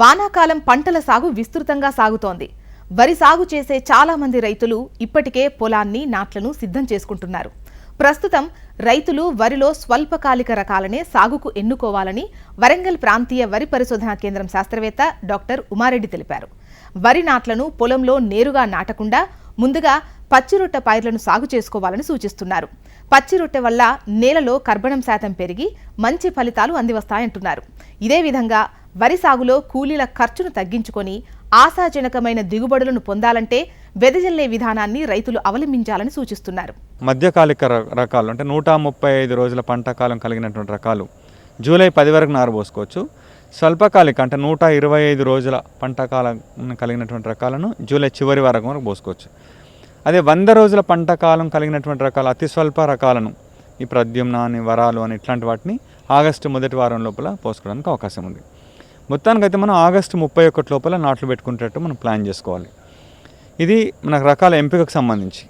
వానాకాలం పంటల సాగు విస్తృతంగా సాగుతోంది. వరి సాగు చేసే చాలా మంది రైతులు ఇప్పటికే పొలాన్ని నాట్లను సిద్ధం చేసుకుంటున్నారు. ప్రస్తుతం రైతులు వరిలో స్వల్పకాలిక రకాలనే సాగుకు ఎన్నుకోవాలని వరంగల్ ప్రాంతీయ వరి పరిశోధనా కేంద్రం శాస్త్రవేత్త డాక్టర్ ఉమారెడ్డి తెలిపారు. వరి నాట్లను పొలంలో నేరుగా నాటకుండా ముందుగా పచ్చిరొట్టె పైర్లను సాగు చేసుకోవాలని సూచిస్తున్నారు. పచ్చిరొట్టె వల్ల నేలలో కర్బనం శాతం పెరిగి మంచి ఫలితాలు అందివస్తాయంటున్నారు. ఇదే విధంగా వరి సాగులో కూలీల ఖర్చును తగ్గించుకొని ఆశాజనకమైన దిగుబడులను పొందాలంటే వెదజల్లే విధానాన్ని రైతులు అవలంబించాలని సూచిస్తున్నారు. మధ్యకాలిక రకాలు అంటే నూట ముప్పై ఐదు రోజుల పంట కాలం కలిగినటువంటి రకాలు. జూలై పది వరకు నారు పోసుకోవచ్చు. స్వల్పకాలిక అంటే నూట ఇరవై ఐదు రోజుల పంట కాలం కలిగినటువంటి రకాలను జూలై చివరి వరకు వరకు పోసుకోవచ్చు. అదే వంద రోజుల పంట కాలం కలిగినటువంటి రకాలు అతి స్వల్ప రకాలను ఈ ప్రద్యుమ్న అని వరాలు అని ఇట్లాంటి వాటిని ఆగస్టు మొదటి వారం లోపల పోసుకోవడానికి అవకాశం ఉంది. మొత్తానికి అయితే మనం ఆగస్టు ముప్పై ఒకటి లోపల నాట్లు పెట్టుకునేటట్టు మనం ప్లాన్ చేసుకోవాలి. ఇది మనకు రకాల ఎంపికకు సంబంధించి.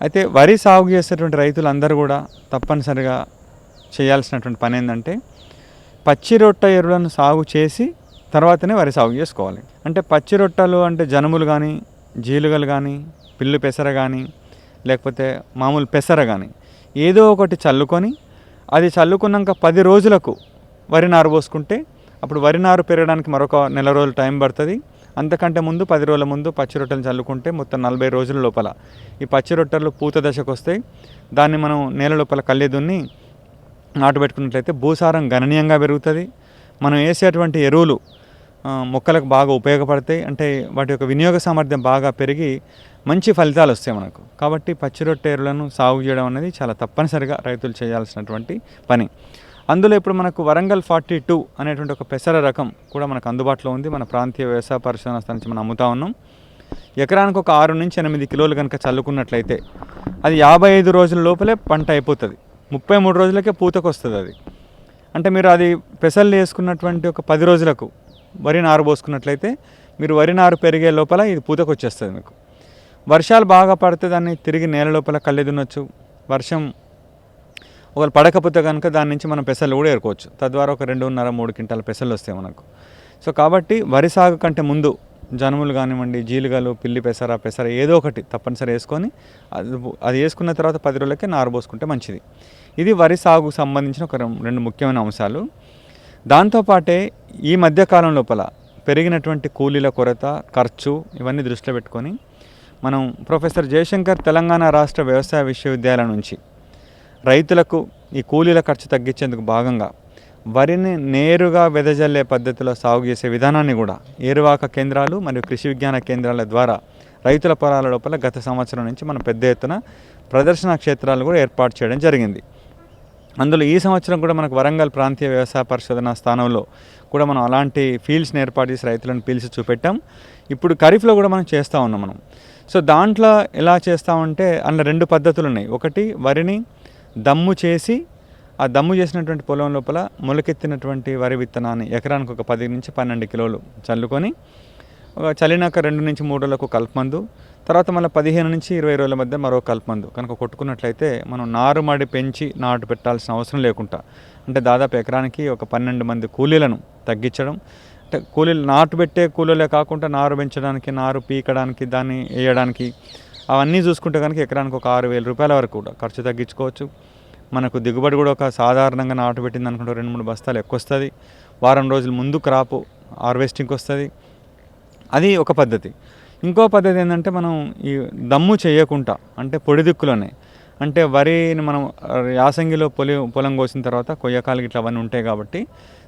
అయితే వరి సాగు చేసేటువంటి రైతులందరూ కూడా తప్పనిసరిగా చేయాల్సినటువంటి పని ఏంటంటే పచ్చి రొట్ట ఎరువులను సాగు చేసి తర్వాతనే వరి సాగు చేసుకోవాలి. అంటే పచ్చి రొట్టలు అంటే జనుములు కానీ జీలుగలు కానీ పిల్లు పెసర కానీ లేకపోతే మామూలు పెసర కానీ ఏదో ఒకటి చల్లుకొని అది చల్లుకున్నాక పది రోజులకు వరి నారు పోసుకుంటే అప్పుడు వరి నారు పెరగడానికి మరొక నెల రోజులు టైం పడుతుంది. అంతకంటే ముందు పది రోజుల ముందు పచ్చి రొట్టెలు చల్లుకుంటే మొత్తం నలభై రోజుల లోపల. ఈ పచ్చి రొట్టెలు పూత దశకు వస్తాయి దాన్ని మనం నేల లోపల కళ్ళే దున్ని నాటు పెట్టుకున్నట్లయితే భూసారం గణనీయంగా పెరుగుతుంది. మనం వేసేటువంటి ఎరువులు మొక్కలకు బాగా ఉపయోగపడతాయి. అంటే వాటి యొక్క వినియోగ సామర్థ్యం బాగా పెరిగి మంచి ఫలితాలు వస్తాయి మనకు. కాబట్టి పచ్చి రొట్టె ఎరువులను సాగు చేయడం అనేది చాలా తప్పనిసరిగా రైతులు చేయాల్సినటువంటి పని. అందులో ఇప్పుడు మనకు వరంగల్ ఫార్టీ టూ అనేటువంటి ఒక పెసర రకం కూడా మనకు అందుబాటులో ఉంది. మన ప్రాంతీయ వ్యవసాయ పరిశోధన స్థానం నుంచి మనం అమ్ముతా ఉన్నాం. ఎకరానికి ఒక ఆరు నుంచి ఎనిమిది కిలోలు కనుక చల్లుకున్నట్లయితే అది యాభై ఐదు రోజుల లోపలే పంట అయిపోతుంది. ముప్పై మూడు రోజులకే పూతకు వస్తుంది అది. అంటే మీరు అది పెసలు వేసుకున్నటువంటి ఒక పది రోజులకు వరి నారు పోసుకున్నట్లయితే మీరు వరి నారు పెరిగే లోపల ఇది పూతకు వచ్చేస్తుంది మీకు. వర్షాలు బాగా పడితే దాన్ని తిరిగి నేల లోపల కళ్ళెదునొచ్చు వర్షం ఒకవేళ పడకపోతే కనుక దాని నుంచి మనం పెసలు కూడా ఏరుకోవచ్చు. తద్వారా ఒక రెండున్నర మూడు క్వింటాల పెసలు వస్తాయి మనకు. సో కాబట్టి వరి సాగు కంటే ముందు జనుములు కానివ్వండి జీలుగలు పిల్లి పెసర పెసర ఏదో ఒకటి తప్పనిసరి వేసుకొని అది అది వేసుకున్న తర్వాత పది రోజులకే నారు పోసుకుంటే మంచిది. ఇది వరి సాగుకు సంబంధించిన ఒక రెండు ముఖ్యమైన అంశాలు. దాంతోపాటే ఈ మధ్యకాలం లోపల పెరిగినటువంటి కూలీల కొరత ఖర్చు ఇవన్నీ దృష్టిలో పెట్టుకొని మనం ప్రొఫెసర్ జయశంకర్ తెలంగాణ రాష్ట్ర వ్యవసాయ విశ్వవిద్యాలయం నుంచి రైతులకు ఈ కూలీల ఖర్చు తగ్గించేందుకు భాగంగా వరిని నేరుగా వెదజల్లే పద్ధతిలో సాగు చేసే విధానాన్ని కూడా ఏరువాక కేంద్రాలు మరియు కృషి విజ్ఞాన కేంద్రాల ద్వారా రైతుల పొలాల లోపల గత సంవత్సరం నుంచి మనం పెద్ద ఎత్తున ప్రదర్శన క్షేత్రాలు కూడా ఏర్పాటు చేయడం జరిగింది. అందులో ఈ సంవత్సరం కూడా మనకు వరంగల్ ప్రాంతీయ వ్యవసాయ పరిశోధన స్థానంలో కూడా మనం అలాంటి ఫీల్డ్స్ని ఏర్పాటు చేసి రైతులను పిలిచి చూపెట్టాం. ఇప్పుడు ఖరీఫ్లో కూడా మనం చేస్తూ ఉన్నాం మనం. సో దాంట్లో ఎలా చేస్తామంటే అందులో రెండు పద్ధతులు ఉన్నాయి. ఒకటి వరిని దమ్ము చేసి ఆ దమ్ము చేసినటువంటి పొలం లోపల మొలకెత్తినటువంటి వరి విత్తనాన్ని ఎకరానికి ఒక పది నుంచి పన్నెండు కిలోలు చల్లుకొని ఒక చల్లినాక రెండు నుంచి మూడు రోజులకు కల్పమందు తర్వాత మళ్ళీ పదిహేను నుంచి ఇరవై రోజుల మధ్య మరో కల్పమందు. కనుక కొట్టుకున్నట్లయితే మనం నారుమడి పెంచి నాటు పెట్టాల్సిన అవసరం లేకుండా అంటే దాదాపు ఎకరానికి ఒక పన్నెండు మంది కూలీలను తగ్గించడం అంటే కూలీలు నాటు పెట్టే కూలీలే కాకుండా నారు పెంచడానికి నారు పీకడానికి దాన్ని వేయడానికి అవన్నీ చూసుకుంటే కనుక ఎకరానికి ఒక ఆరు వేల రూపాయల వరకు కూడా ఖర్చు తగ్గించుకోవచ్చు. మనకు దిగుబడి కూడా ఒక సాధారణంగా నాటు పెట్టింది అనుకుంటే రెండు మూడు బస్తాలు ఎక్కువ వస్తుంది. వారం రోజుల ముందు క్రాపు హార్వెస్టింగ్కి వస్తుంది. అది ఒక పద్ధతి. ఇంకో పద్ధతి ఏంటంటే మనం ఈ దమ్ము చేయకుండా అంటే పొడి దిక్కులోనే అంటే వరిని మనం యాసంగిలో పొలి పొలం కోసిన తర్వాత కొయ్యకాలు ఇట్లా అవన్నీ ఉంటాయి కాబట్టి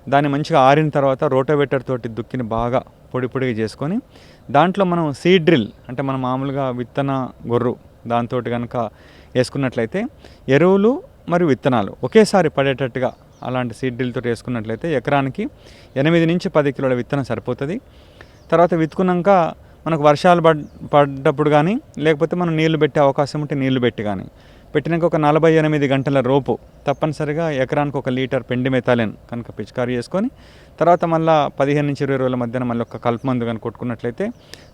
దాన్ని మంచిగా ఆరిన తర్వాత రోటోవేటర్ తోటి దుక్కిని బాగా పొడి పొడిగా చేసుకొని దాంట్లో మనం సీడ్ డ్రిల్ అంటే మనం మామూలుగా విత్తన గొర్రు దాంతో కనుక వేసుకున్నట్లయితే ఎరువులు మరియు విత్తనాలు ఒకేసారి పడేటట్టుగా అలాంటి సీడ్ డ్రిల్తో వేసుకున్నట్లయితే ఎకరానికి ఎనిమిది నుంచి పది కిలోల విత్తనం సరిపోతుంది. తర్వాత విత్తుకున్నాక మనకు వర్షాలు పడ్ పడ్డప్పుడు కానీ లేకపోతే మనం నీళ్ళు పెట్టే అవకాశం ఉంటే నీళ్ళు పెట్టి కానీ పెట్టినాక ఒక నలభై ఎనిమిది గంటల రోపు తప్పనిసరిగా ఎకరానికి ఒక లీటర్ పెండి మెథాలిన్ కనుక పిచికారీ చేసుకొని తర్వాత మళ్ళీ పదిహేను నుంచి ఇరవై రోజుల మధ్యన మళ్ళీ ఒక కలుపుమందు కనుక కొట్టుకున్నట్లయితే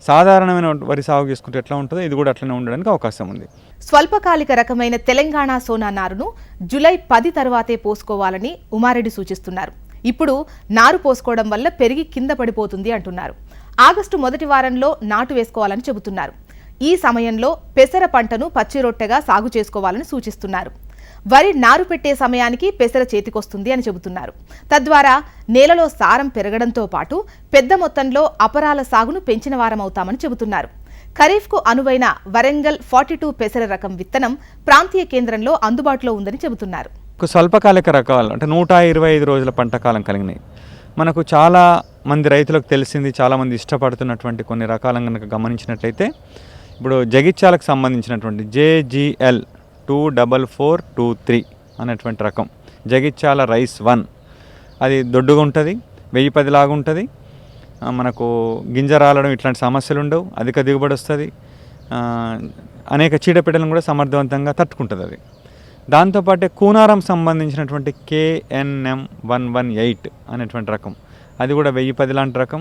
సాధారణమైన వరి సాగు చేసుకుంటే ఎట్లా ఉంటుందో ఇది కూడా అట్లనే ఉండడానికి అవకాశం ఉంది. స్వల్పకాలిక రకమైన తెలంగాణ సోనా నారును జులై పది తర్వాతే పోసుకోవాలని ఉమారెడ్డి సూచిస్తున్నారు. ఇప్పుడు నారు పోసుకోవడం వల్ల పెరిగి కింద పడిపోతుంది అంటున్నారు. ఆగస్టు మొదటి వారంలో నాటు వేసుకోవాలని చెబుతున్నారు. ఈ సమయంలో పెసర పంటను పచ్చి రొట్టెగా సాగు చేసుకోవాలని సూచిస్తున్నారు. వరి నారు పెట్టే సమయానికి పెసర చేతికొస్తుంది అని చెబుతున్నారు. తద్వారా నేలలో సారం పెరగడంతో పాటు పెద్ద మొత్తంలో అపరాల సాగును పెంచిన వారమవుతామని చెబుతున్నారు. ఖరీఫ్కు అనువైన వరంగల్ ఫార్టీ టూ పెసర రకం విత్తనం ప్రాంతీయ కేంద్రంలో అందుబాటులో ఉందని చెబుతున్నారు. స్వల్పకాలిక రకాలు అంటే నూట ఇరవై ఐదు రోజుల పంట కాలం కలిగినాయి. మనకు చాలా మంది రైతులకు తెలిసింది చాలామంది ఇష్టపడుతున్నటువంటి కొన్ని రకాలను కనుక గమనించినట్లయితే ఇప్పుడు జగిత్యాలకు సంబంధించినటువంటి JGL two double four two three అనేటువంటి రకం. Jagtial rice one. అది దొడ్డుగా ఉంటుంది వెయ్యి పదిలాగా ఉంటుంది. మనకు గింజ రాలడం ఇట్లాంటి సమస్యలు ఉండవు అధిక దిగుబడి వస్తుంది. అనేక చీడపీడలను కూడా సమర్థవంతంగా తట్టుకుంటుంది అది. దాంతోపాటే కూనారం సంబంధించినటువంటి కేఎన్ఎం వన్ వన్ ఎయిట్ అనేటువంటి రకం. అది కూడా వెయ్యి పది లాంటి రకం.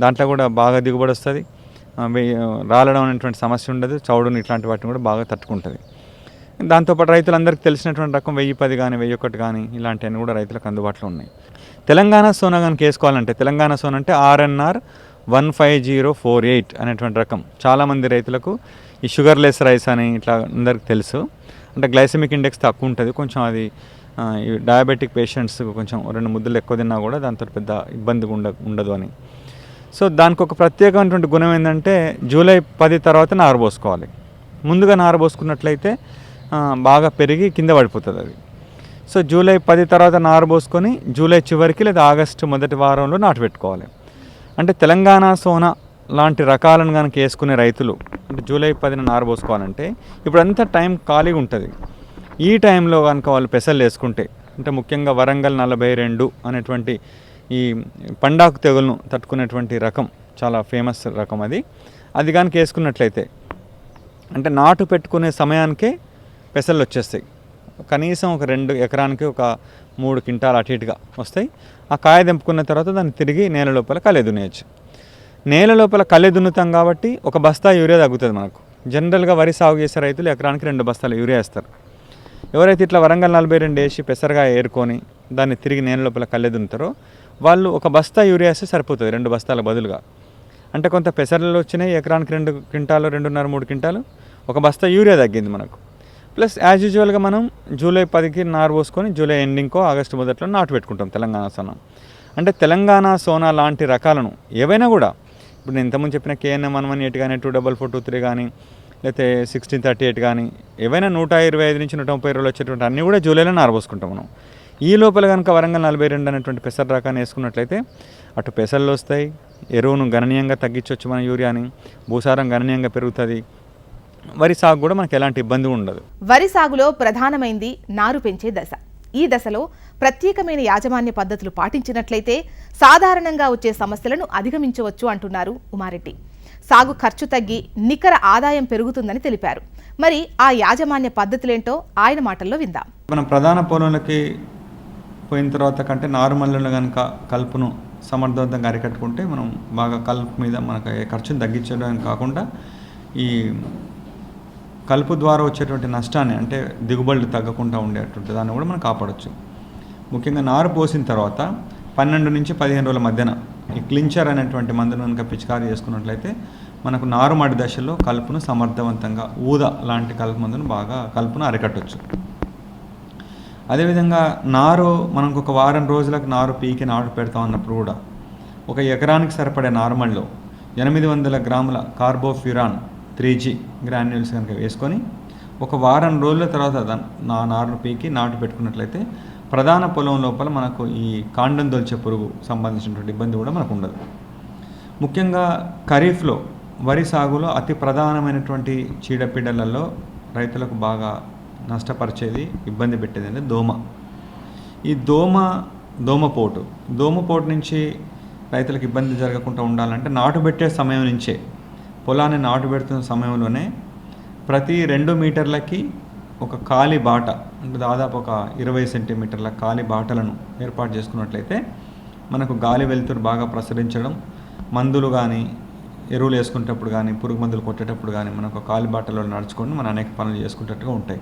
దాంట్లో కూడా బాగా దిగుబడి వస్తుంది. రాలడం అనేటువంటి సమస్య ఉండదు చౌడుని ఇట్లాంటి వాటిని కూడా బాగా తట్టుకుంటుంది. దాంతోపాటు రైతులందరికీ తెలిసినటువంటి రకం వెయ్యి పది కానీ వెయ్యి ఒకటి కానీ ఇలాంటివన్నీ కూడా రైతులకు అందుబాటులో ఉన్నాయి. తెలంగాణ సోనా కనుక వేసుకోవాలంటే తెలంగాణ సోనా అంటే RNR one five zero four eight అనేటువంటి రకం. చాలామంది రైతులకు ఈ షుగర్లెస్ రైస్ అని ఇట్లా అందరికి తెలుసు. అంటే గ్లైసెమిక్ ఇండెక్స్ తక్కువ ఉంటుంది కొంచెం అది ఈ డయాబెటిక్ పేషెంట్స్ కొంచెం రెండు ముద్దలు ఎక్కువ తిన్నా కూడా దాంతో పెద్ద ఇబ్బంది ఉండ ఉండదు అని. సో దానికి ఒక ప్రత్యేకమైనటువంటి గుణం ఏంటంటే జూలై పది తర్వాత నారు పోసుకోవాలి. ముందుగా నారు పోసుకున్నట్లయితే బాగా పెరిగి కింద పడిపోతుంది అది. సో జూలై పది తర్వాత నారు పోసుకొని జూలై చివరికి లేదా ఆగస్టు మొదటి వారంలో నాటు పెట్టుకోవాలి. అంటే తెలంగాణ సోనా లాంటి రకాలను కనుక వేసుకునే రైతులు అంటే జూలై పదిన నారు పోసుకోవాలంటే ఇప్పుడంతా టైం ఖాళీగా ఉంటుంది. ఈ టైంలో కనుక వాళ్ళు పెసలు వేసుకుంటే అంటే ముఖ్యంగా వరంగల్ నలభై రెండు అనేటువంటి ఈ పండాకు తెగులను తట్టుకునేటువంటి రకం చాలా ఫేమస్ రకం అది. అది కనుక వేసుకున్నట్లయితే అంటే నాటు పెట్టుకునే సమయానికే పెసలు వచ్చేస్తాయి. కనీసం ఒక రెండు ఎకరానికి ఒక మూడు క్వింటాలు అటు ఇటుగా వస్తాయి. ఆ కాయ తెంపుకున్న తర్వాత దాన్ని తిరిగి నేల లోపల కలే దున్నేయచ్చు నేల లోపల కళ్ళె దున్నుతాం కాబట్టి ఒక బస్తా యూరియా తగ్గుతుంది మనకు. జనరల్గా వరి సాగు చేసే రైతులు ఎకరానికి రెండు బస్తాలు యూరియా వేస్తారు. ఎవరైతే ఇట్లా వరంగల్ నలభై రెండు వేసి పెసరగా ఏరుకొని దాన్ని తిరిగి నేల లోపల కళ్ళె దున్నుతారో వాళ్ళు ఒక బస్తా యూరియా వేస్తే సరిపోతుంది రెండు బస్తాల బదులుగా. అంటే కొంత పెసర్లు వచ్చినాయి ఎకరానికి రెండు క్వింటాలు రెండున్నర మూడు క్వింటాలు. ఒక బస్తా యూరియా తగ్గింది మనకు. ప్లస్ యాజ్ యూజువల్గా మనం జూలై పదికి నారు పోసుకొని జూలై ఎండింగ్కో ఆగస్టు మొదట్లో నాటు పెట్టుకుంటాం తెలంగాణ సోనా. అంటే తెలంగాణ సోనా లాంటి రకాలను ఏవైనా కూడా ఇప్పుడు నేను ఇంతకుముందు చెప్పిన కేఎన్ఎం వన్ వన్ ఎయిట్ కానీ two double four two three కానీ లేకపోతే సిక్స్టీన్ థర్టీ ఎయిట్ కానీ ఏవైనా నూట ఇరవై ఐదు నుంచి నూట ముప్పై రోజులు వచ్చేటువంటి అన్నీ కూడా జూలైలో నారబోసుకుంటాం మనం. ఈ లోపల కనుక వరంగల్ నలభై రెండు అనేటువంటి పెసర రకాన్ని వేసుకున్నట్లయితే అటు పెసర్లు వస్తాయి ఎరువును గణనీయంగా తగ్గించవచ్చు మన యూరియాని భూసారం గణనీయంగా పెరుగుతుంది. వరి సాగు కూడా మనకి ఎలాంటి ఇబ్బంది ఉండదు. వరి సాగులో ప్రధానమైంది నారు పెంచే దశ. ఈ దశలో ప్రత్యేకమైన యాజమాన్య పద్ధతులు పాటించినట్లయితే సాధారణంగా వచ్చే సమస్యలను అధిగమించవచ్చు అంటున్నారు ఉమారెడ్డి. సాగు ఖర్చు తగ్గి నికర ఆదాయం పెరుగుతుందని తెలిపారు. మరి ఆ యాజమాన్య పద్ధతులేంటో ఆయన మాటల్లో విందాం. మనం ప్రధాన పొలంలోకి పోయిన తర్వాత కంటే నార్మల్లో కనుక కలుపును సమర్థవంతంగా అరికట్టుకుంటే మనం బాగా కలుపు మీద మనకు ఖర్చును తగ్గించడం కాకుండా ఈ కలుపు ద్వారా వచ్చేటువంటి నష్టాన్ని అంటే దిగుబడులు తగ్గకుండా ఉండేటువంటి దాన్ని కూడా మనం కాపాడవచ్చు ముఖ్యంగా నారు పోసిన తర్వాత పన్నెండు నుంచి పదిహేను రోజుల మధ్యన ఈ క్లించర్ అనేటువంటి మందును కనుక పిచికారీ చేసుకున్నట్లయితే మనకు నారుమడి దశలో కలుపును సమర్థవంతంగా ఊద లాంటి కలుపు మందును బాగా కలుపును అరికట్టవచ్చు అదేవిధంగా నారు మనకు ఒక వారం రోజులకు నారు పీకి నాటు పెడతాం అన్నప్పుడు కూడా ఒక ఎకరానికి సరిపడే నార్మల్లో ఎనిమిది వందల గ్రాముల కార్బోఫ్యూరాన్ త్రీ జీ గ్రాన్యూల్స్ కనుక వేసుకొని ఒక వారం రోజుల తర్వాత నా నారును పీకి నాటు పెట్టుకున్నట్లయితే ప్రధాన పొలం లోపల మనకు ఈ కాండం దొల్చే పురుగు సంబంధించినటువంటి ఇబ్బంది కూడా మనకు ఉండదు. ముఖ్యంగా ఖరీఫ్లో వరి సాగులో అతి ప్రధానమైనటువంటి చీడపీడలలో రైతులకు బాగా నష్టపరిచేది ఇబ్బంది పెట్టేది అంటే దోమ. ఈ దోమ దోమపోటు దోమపోటు నుంచి రైతులకు ఇబ్బంది జరగకుండా ఉండాలంటే నాటు పెట్టే సమయం నుంచే పొలాన్ని నాటు పెడుతున్న సమయంలోనే ప్రతి రెండు మీటర్లకి ఒక ఖాళీ బాట అంటే దాదాపు ఒక ఇరవై సెంటీమీటర్ల ఖాళీ బాటలను ఏర్పాటు చేసుకున్నట్లయితే మనకు గాలి వెలుతురు బాగా ప్రసరించడం మందులు కానీ ఎరువులు వేసుకునేటప్పుడు కానీ పురుగు మందులు కొట్టేటప్పుడు కానీ మనకు ఖాళీ బాటలో నడుచుకొని మనం అనేక పనులు చేసుకునేటట్టుగా ఉంటాయి.